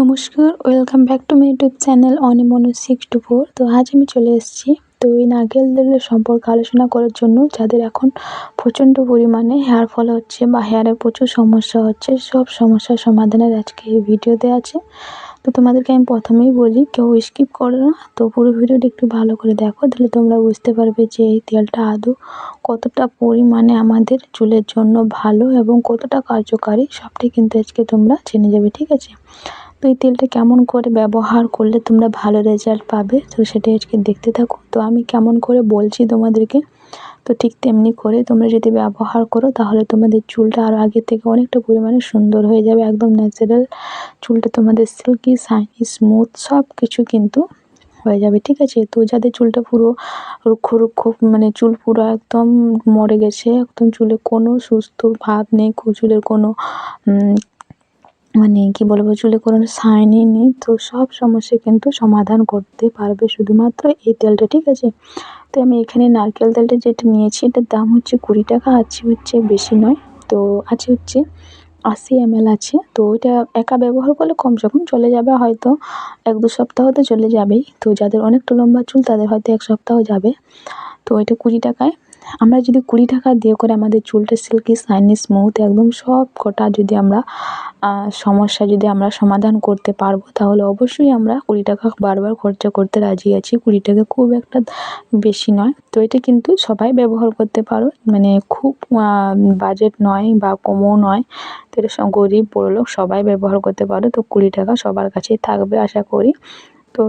নমস্কার, welcome back to my YouTube channel অনিমনু six two four. তো আজ আমি চলে এসেছি তো এই নারকেল তেলের সম্পর্কে আলোচনা করার জন্য, যাদের এখন প্রচণ্ড পরিমাণে হেয়ার ফল হচ্ছে বা হেয়ারে প্রচুর সমস্যা হচ্ছে, সব সমস্যার সমাধানের আজকে এই ভিডিওতে আছে। তো তোমাদেরকে আমি প্রথমেই বলি, কেউ স্কিপ করো না, তো পুরো ভিডিওটা একটু ভালো করে দেখো, তাহলে তোমরা বুঝতে পারবে যে এই তেলটা আদৌ কতটা পরিমাণে আমাদের চুলের জন্য ভালো এবং কতটা কার্যকারী, সবটাই কিন্তু আজকে তোমরা জেনে যাবে, ঠিক আছে? তো এই তেলটা কেমন করে ব্যবহার করলে তোমরা ভালো রেজাল্ট পাবে? তো সেটাই আজকে দেখতে থাকো। তো আমি কেমন করে বলছি তোমাদেরকে? তো ঠিক তেমনি করে তোমরা যদি ব্যবহার করো, তাহলে তোমাদের চুলটা আরও আগের থেকে অনেকটা পরিমাণে সুন্দর হয়ে যাবে। একদম ন্যাচারাল চুলটা তোমাদের সিল্কি শাইনি স্মুথ সব কিছু কিন্তু হয়ে যাবে, ঠিক আছে? তো যাদের চুলটা পুরো রুক্ষ রুক্ষ মানে চুল পুরো একদম মরে গেছে, একদম চুলে কোনো সুস্থ ভাব নেই চুলের কোনো মানে কি বলব, চুলে কোনো শাইনি নেই। তো সব সমস্যা কিন্তু সমাধান করতে পারবে শুধুমাত্র এই তেলটা, ঠিক আছে? তো আমি এখানে নারকেল তেলটা যেটা নিয়েছি, এটার দাম হচ্ছে কুড়ি টাকা আছে হচ্ছে বেশি নয়। তো আছে হচ্ছে আশি এমএল আছে। তো এটা একা ব্যবহার করলে কমসে কম চলে যাবে হয়তো এক দু সপ্তাহ তো চলে যাবেই। তো যাদের অনেকটা লম্বা চুল, তাদের হয়তো এক সপ্তাহ যাবে। তো এটা কুড়ি টাকায়। আমরা যদি কুড়ি টাকা দিয়ে করে আমাদের চুলটা সিল্কি শাইনি স্মুথ একদম সব কটা যদি আমরা সমস্যা যদি আমরা সমাধান করতে পারব, তাহলে অবশ্যই আমরা কুড়ি টাকা বারবার খরচা করতে রাজি আছি। কুড়ি টাকা খুব একটা বেশি নয়। তো এটা কিন্তু সবাই ব্যবহার করতে পারো। মানে খুব বাজেট নয় বা কমও নয়। তো এটা গরিব বড়লোক সবাই ব্যবহার করতে পারো। তো কুড়ি টাকা সবার কাছেই থাকবে আশা করি। তো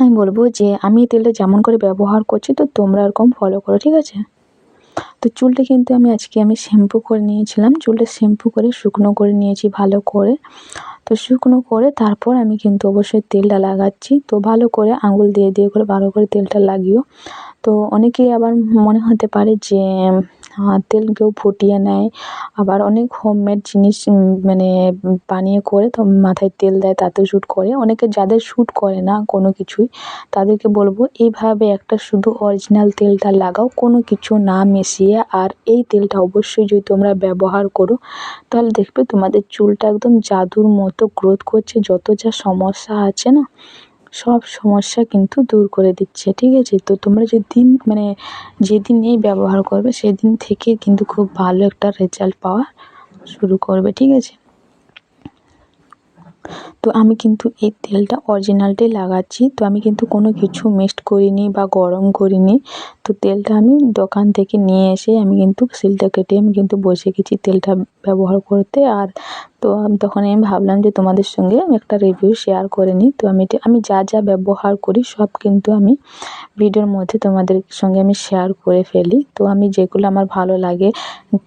আমি বলব যে, আমি তেলটা যেমন করে ব্যবহার করছি, তো তোমরা এরকম ফলো করো, ঠিক আছে? তো চুলটা কিন্তু আমি আজকে আমি শ্যাম্পু করে নিয়েছিলাম। চুলটা শ্যাম্পু করে, শুকনো করে নিয়েছি ভালো করে। তো শুকনো করে তারপর আমি কিন্তু অবশ্যই তেলটা লাগাচ্ছি। তো ভালো করে আঙুল দিয়ে দিয়ে করে ভালো করে তেলটা লাগিও। তো অনেকেই আবার মনে হতে পারে যে তেল কেউ ফুটিয়ে নেয়। আবার অনেক হোমমেড জিনিস মানে বানিয়ে করে তো মাথায় তেল দেয় তাতেও শ্যুট করে। অনেকে যাদের শ্যুট করে না কোনো কিছুই, তাদেরকে বলব এইভাবে একটা শুধু অরিজিনাল তেলটা লাগাও, কোনো কিছু না মিশিয়ে। আর এই তেলটা অবশ্যই যদি তোমরা ব্যবহার করো, তাহলে দেখবে তোমাদের চুলটা একদম জাদুর মতো গ্রোথ করছে, যত যা সমস্যা আছে না সব সমস্যা কিন্তু দূর করে দিচ্ছে, ঠিক আছে? তো তোমরা যেদিন মানে যেদিন এই ব্যবহার করবে, সেদিন থেকে কিন্তু খুব ভালো একটা রেজাল্ট পাওয়া শুরু করবে, ঠিক আছে? তো আমি কিন্তু এই তেলটা অরিজিনালটাই লাগাচ্ছি। তো আমি কিন্তু কোনো কিছু মিক্সড করিনি বা গরম করিনি। তো তেলটা আমি দোকান থেকে নিয়ে এসে আমি কিন্তু সিলটা কেটে আমি কিন্তু বসে গেছি তেলটা ব্যবহার করতে। আর তো তখন আমি ভাবলাম যে তোমাদের সঙ্গে একটা রিভিউ শেয়ার করে নিই। তো আমি আমি যা যা ব্যবহার করি সব কিন্তু আমি ভিডিওর মধ্যে তোমাদের সঙ্গে আমি শেয়ার করে ফেলি। তো আমি যেগুলো আমার ভালো লাগে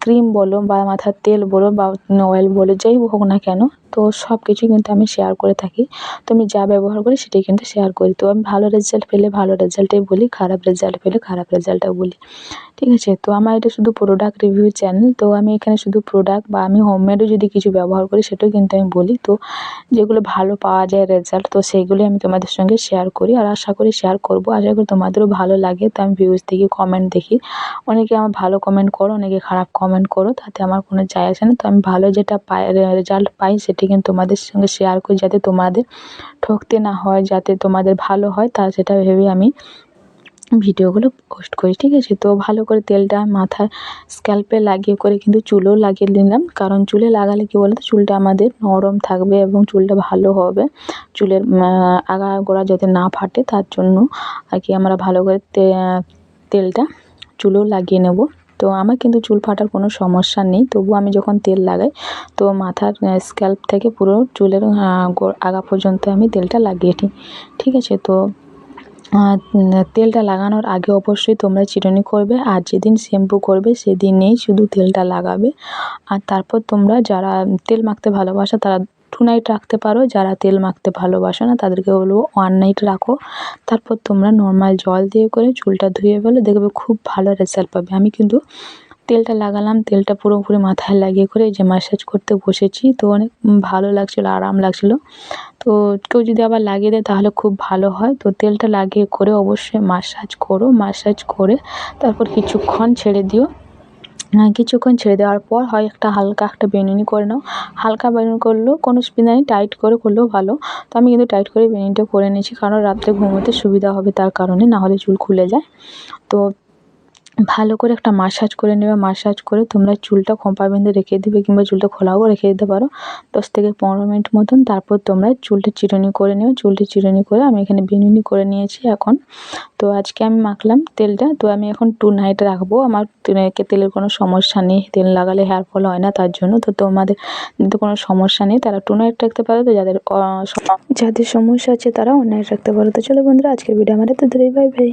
ক্রিম বলো বা মাথার তেল বলো বা অয়েল বলো, যাই হোক না কেন, তো সব কিছুই কিন্তু আমি শেয়ার করে থাকি। তো আমি যা ব্যবহার করি সেটাই কিন্তু শেয়ার করি। তো আমি ভালো রেজাল্ট পেলে ভালো রেজাল্টই বলি, খারাপ রেজাল্ট পেলে খারাপ রেজাল্টও বলি। ঠিক আছে? তো আমার এটা শুধু প্রোডাক্ট রিভিউ চ্যানেল তো আমি এখানে শুধু প্রোডাক্ট বা আমি হোমমেডও যদি কিছু ব্যবহার করি সেটাও কিন্তু আমি বলি। তো যেগুলো ভালো পাওয়া যায় রেজাল্ট তো সেইগুলি আমি তোমাদের সঙ্গে শেয়ার করি। আর আশা করি শেয়ার করব। আশা করি তোমাদেরও ভালো লাগে। তো আমি ভিউজ দেখি কমেন্ট দেখি। অনেকে আমার ভালো কমেন্ট করো, অনেকে খারাপ কমেন্ট করো, তাতে আমার কোনো যায় আসে না। তো আমি ভালো যেটা পাই রেজাল্ট পাই সেটি কিন্তু তোমাদের সঙ্গে শেয়ার করি যাতে তোমাদের ঠকতে না হয়, যাতে তোমাদের ভালো হয়, তা সেটা ভেবে আমি ভিডিওগুলো পোস্ট করি, ঠিক আছে? তো ভালো করে তেলটা মাথার স্ক্যাল্পে লাগিয়ে করে কিন্তু চুলেও লাগিয়ে নিলাম। কারণ চুলে লাগালে কী বলতো? চুলটা আমাদের নরম থাকবে এবং চুলটা ভালো হবে। চুলের আগা গোড়া যাতে না ফাটে, তার জন্য আর কি আমরা ভালো করে তেলটা চুলেও লাগিয়ে নেব। তো আমার কিন্তু চুল ফাটার কোনো সমস্যা নেই। তবু আমি যখন তেল লাগাই, তো মাথার স্ক্যাল্প থেকে পুরো চুলের আগা পর্যন্ত আমি তেলটা লাগিয়ে নিই। ঠিক আছে? তো তেলটা লাগানোর আগে অবশ্যই তোমরা চিরুনি করবে আর যেদিন শ্যাম্পু করবে সেদিনেই শুধু তেলটা লাগাবে। আর তারপর তোমরা যারা তেল মাখতে ভালোবাসো তারা টু নাইট রাখতে পারো, যারা তেল মাখতে ভালোবাসো না, তাদেরকে বলব ওয়ান নাইট রাখো। তারপর তোমরা নর্মাল জল দিয়ে করে চুলটা ধুয়ে ফেলো, দেখবে খুব ভালো রেজাল্ট পাবে। আমি কিন্তু তেলটা লাগালাম, তেলটা পুরোপুরি মাথায় লাগিয়ে করে যে ম্যাসাজ করতে বসেছি, তো অনেক ভালো লাগছিল, আরাম লাগছিল। তো কেউ যদি আবার লাগিয়ে দেয়, তাহলে খুব ভালো হয়। তো তেলটা লাগিয়ে করে অবশ্যই ম্যাসাজ করো ম্যাসাজ করে তারপর কিছুক্ষণ ছেড়ে দিও। কিছুক্ষণ ছেড়ে দেওয়ার পর হয় একটা হালকা একটা বেনুনি করে নাও। হালকা বেনুনি করলেও কোনো অসুবিধা নেই টাইট করে করলেও ভালো। তো আমি কিন্তু টাইট করে বেনুনিটা করে নিয়েছি কারণ রাত্রে ঘুমোতে সুবিধা হবে তার কারণে, নাহলে চুল খুলে যায়। তো ভালো করে একটা মাসাজ করে নেবে মাসাজ করে তোমরা চুলটা খোঁপা বেঁধে রেখে দেবে কিংবা চুলটা খোলাও রেখে দিতে পারো। দশ থেকে পনেরো মিনিট মতন তারপর তোমরা চুলটা চিরুনি করে নিও। চুলটা চিরুনি করে আমি এখানে বিনুনি করে নিয়েছি এখন। তো আজকে আমি মাখলাম তেলটা। তো আমি এখন টু নাইট রাখব। আমার তেলের কোনো সমস্যা নেই। তেল লাগালে হেয়ার ফল হয় না তার জন্য। তো তোমাদের যদি কোনো সমস্যা নেই, তারা টু নাইট রাখতে পারো। তো যাদের যাদের সমস্যা আছে তারা অন নাইট রাখতে পারো। তো চলো বন্ধুরা, আজকের ভিডিও আমার তো ধরেই বাই বাই